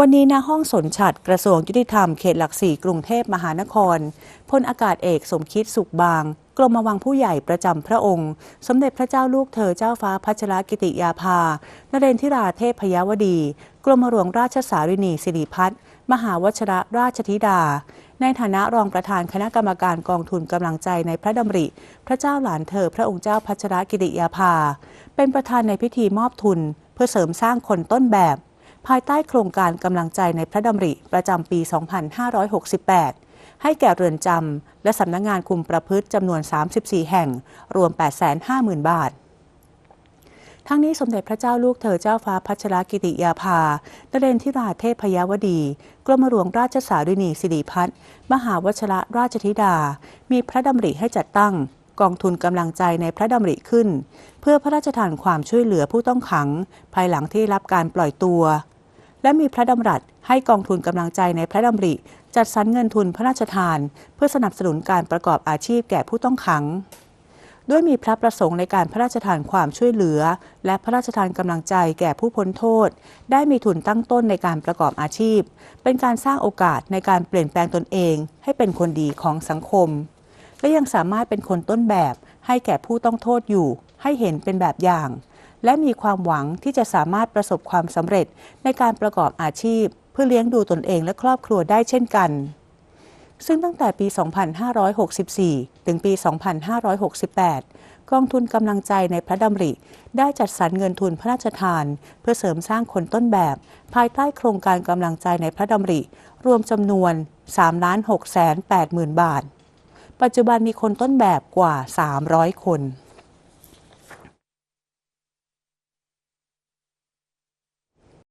วันนี้ณห้องสนฉัดกระทรวงยุติธรรมเขตหลักสี่กรุงเทพมหานครพลอากาศเอกสมคิดสุขบาง กรมวังผู้ใหญ่ประจำพระองค์ สมเด็จพระเจ้าลูกเธอเจ้าฟ้าพัชรกิติยาภานเรนทิราเทพพยวดี กรมหลวงราชสารินีสิริพัฒน์มหาวชรราชธิดา ในฐานะรองประธานคณะกรรมการกองทุนกำลังใจในพระดำริ พระเจ้าหลานเธอพระองค์เจ้าพัชรกิติยาภา เป็นประธานในพิธีมอบทุน เพื่อเสริมสร้างคนต้นแบบ ภายใต้โครงการกำลังใจในพระดำริประจำปี 2568 ให้แก่เรือนจำและสำนักงงานคุมประพฤติจำนวน 34 แห่ง รวม 850,000 บาททั้งนี้สมเด็จพระเจ้าลูกเธอเจ้าฟ้าพัชรกิติยาภานเรนทิราเทพพยวดี กรมหลวงราชสารินีสิริพัฒน์มหาวชระราชธิดา มีพระดำริให้จัดตั้ง กองทุนกำลังใจในพระดำริขึ้น เพื่อพระราชทานความช่วยเหลือผู้ต้องขัง ภายหลังที่รับการปล่อยตัว และมีพระดำรัสให้กองทุนกำลังใจในพระดำริ จัดสรรเงินทุนพระราชทาน เพื่อสนับสนุนการประกอบอาชีพแก่ผู้ต้องขังด้วยมีพระประสงค์ในการพระราชทานความช่วยเหลือ และพระราชทานกำลังใจแก่ผู้พ้นโทษ ได้มีทุนตั้งต้นในการประกอบอาชีพ เป็นการสร้างโอกาสในการเปลี่ยนแปลงตนเอง ให้เป็นคนดีของสังคม และยังสามารถเป็นคนต้นแบบให้แก่ผู้ต้องโทษอยู่ ให้เห็นเป็นแบบอย่าง และมีความหวังที่จะสามารถประสบความสำเร็จในการประกอบอาชีพ เพื่อเลี้ยงดูตนเองและครอบครัวได้เช่นกัน ซึ่งตั้งแต่ปี 2564 ถึงปี 2568 กองทุนกำลังใจในพระดำริ ได้จัดสรรเงินทุนพระราชทาน เพื่อเสริมสร้างคนต้นแบบ ภายใต้โครงการกำลังใจในพระดำริ รวมจำนวน 3 6 8 0 0 0 0 บาท ปัจจุบันมีคนต้นแบบกว่า 300 คน